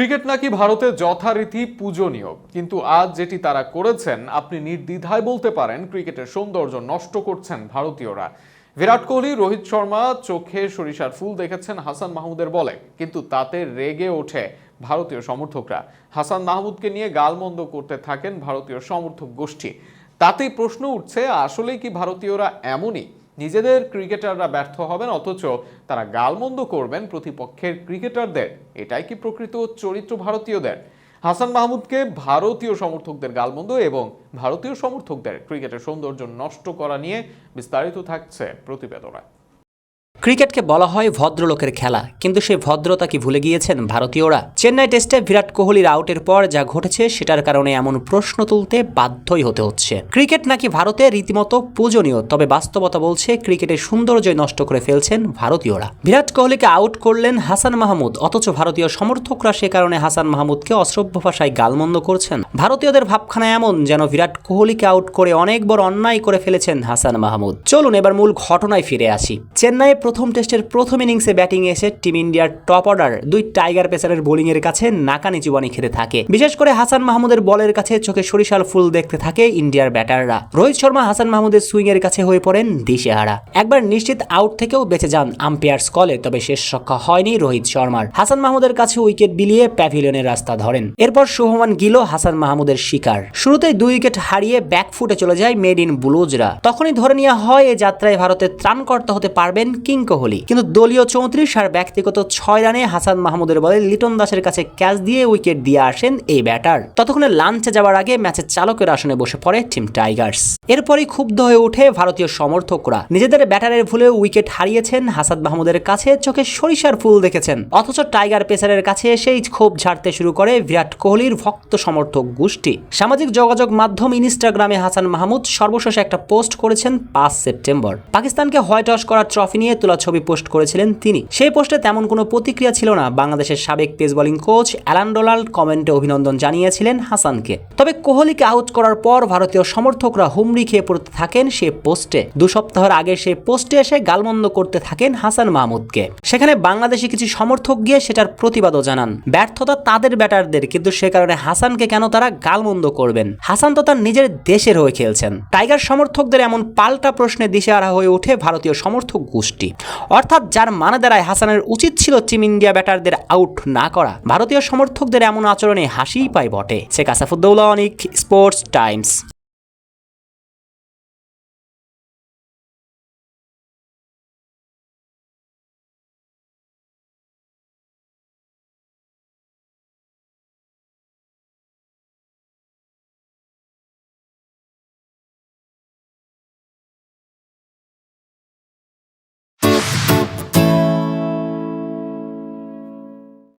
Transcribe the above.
Cricket নাকি ভারতে যথারীতি পূজনীয়? কিন্তু আজ যেটি তারা করেছেন, আপনি নির্দ্বিধায় বলতে পারেন, ক্রিকেটের সৌন্দর্য নষ্ট করছেন ভারতীয়রা। বিরাট কোহলি, রোহিত শর্মা চোখে সরিষার ফুল দেখেছেন হাসান মাহমুদের বলে, কিন্তু তাতে রেগে ওঠে ভারতীয় সমর্থকরা। হাসান মাহমুদকে নিয়ে গালমন্দ করতে থাকেন ভারতীয় সমর্থক গোষ্ঠী। তাতেই প্রশ্ন উঠছে, আসলেই কি ভারতীয়রা এমনই? নিজেদের ক্রিকেটাররা ব্যর্থ হবেন, অথচ তারা গালমন্দ করবেন প্রতিপক্ষের ক্রিকেটারদের। এটাই কি প্রকৃত চরিত্র ভারতীয়দের? হাসান মাহমুদকে ভারতীয় সমর্থকদের গালমন্দ এবং ভারতীয় সমর্থকদের ক্রিকেটের সৌন্দর্য নষ্ট করা নিয়ে বিস্তারিত থাকছে প্রতিবেদনায় ক্রিকেটকে বলা হয় ভদ্রলোকের খেলা, কিন্তু সেই ভদ্রতা কি ভুলে গিয়েছেন ভারতীয়রা? চেন্নাই টেস্টে বিরাট কোহলির আউটের পর যা ঘটেছে সেটার কারণে এমন প্রশ্ন তুলতে বাধ্যই হতে হচ্ছে। ক্রিকেট নাকি ভারতে রীতিমতো পূজনীয়, তবে বাস্তবতা বলছে ক্রিকেটের সৌন্দর্যই নষ্ট করে ফেলছেন ভারতীয়রা। বিরাট কোহলিকে আউট করলেন হাসান মাহমুদ, অথচ ভারতীয় সমর্থকরা সে কারণে হাসান মাহমুদকে অশ্রব্য ভাষায় গালমন্দ করছেন। ভারতীয়দের ভাবখানা এমন যেন বিরাট কোহলিকে আউট করে অনেক বড় অন্যায় করে ফেলেছেন হাসান মাহমুদ। চলুন এবার মূল ঘটনায় ফিরে আসি। চেন্নাইয়ে প্রথম টেস্টের প্রথম ইনিংসে ব্যাটিং এসে টিম ইন্ডিয়ার টপ অর্ডার দুই টাইগার পেসারের বোলিং এর কাছে নাকানি চুবানি খেতে থাকে। বিশেষ করে হাসান মাহমুদের বলের কাছে চোখে সরিষার ফুল দেখতে থাকে ইন্ডিয়ার ব্যাটাররা। রোহিত শর্মা হাসান মাহমুদের সুইং এর কাছে হয়ে পড়েন দিশেহারা। একবার নিশ্চিত আউট থেকেও বেঁচে যান আম্পায়ার্স কলে, তবে শেষ রক্ষা হয়নি রোহিত শর্মার। হাসান মাহমুদের কাছে উইকেট বিলিয়ে প্যাভিলিয়নের রাস্তা ধরেন। এরপর শুভমান গিলো হাসান মাহমুদের শিকার। শুরুতেই দুই উইকেট হারিয়ে ব্যাকফুটে চলে যায় মেড ইন ব্লুজরা। তখনই ধরে নেওয়া হয় এ যাত্রায় ভারতের ত্রাণকর্তা হতে পারবেন কিং কোহলি। কিন্তু দলীয় চৌত্রিশ আর ব্যক্তিগত ছয় রানে হাসান মাহমুদের বলে লিটন দাসের কাছে ক্যাচ দিয়ে উইকেট দিয়ে আসেন এই ব্যাটার। ততক্ষণে লাঞ্চে যাওয়ার আগে ম্যাচের চালকের আসনে বসে পড়ে টিম টাইগার্স। এরপরই ক্ষুব্ধ হয়ে ওঠে ভারতীয় সমর্থকরা। নিজেদের ব্যাটারের ভুলে উইকেট হারিয়েছেন হাসান মাহমুদের কাছে চোখে সরিষার ফুল দেখেছেন। অথচ টাইগার পেসারের কাছে এসেই ক্ষোভ ঝাড়তে শুরু করে বিরাট কোহলির ভক্ত সমর্থক গোষ্ঠী। সামাজিক যোগাযোগ মাধ্যম ইনস্টাগ্রামে হাসান মাহমুদ সর্বশেষ একটা পোস্ট করেছেন পাঁচ সেপ্টেম্বর। পাকিস্তানকে হোয়াইট ওয়াশ করার ট্রফি নিয়ে তোলা ছবি পোস্ট করেছিলেন তিনি। সেই পোস্টে তেমন কোনো প্রতিক্রিয়া ছিল না, বাংলাদেশের সাবেক pace bowling coach Allan Donald কমেন্টে অভিনন্দন জানিয়েছিলেন হাসানকে। তবে কোহলিকে আউট করার পর ভারতীয় সমর্থকরা হুমড়ি খেয়ে পড়তে থাকেন সে পোস্টে। দু সপ্তাহের আগে সে পোস্টে এসে গালমন্দ করতে থাকেন হাসান মাহমুদকে। সেখানে বাংলাদেশি কিছু সমর্থক গিয়ে সেটার প্রতিবাদও জানান। ব্যর্থতা তাদের ব্যাটারদের, কিন্তু সে কারণে হাসানকে কেন তারা গালমন্দ করবেন? হাসান তো তার নিজের দেশের হয়ে খেলছেন। টাইগার সমর্থকদের এমন পাল্টা প্রশ্নে দিশেহারা হয়ে ওঠে ভারতীয় সমর্থক গোষ্ঠী। অর্থাৎ যার মানে দাঁড়ায় হাসানের উচিত ছিল টিম ইন্ডিয়া ব্যাটারদের আউট না করা। ভারতীয় সমর্থকদের এমন আচরণে হাসিই পায় বটে। Sheikh Asafuddowla, Anik, Sports Times.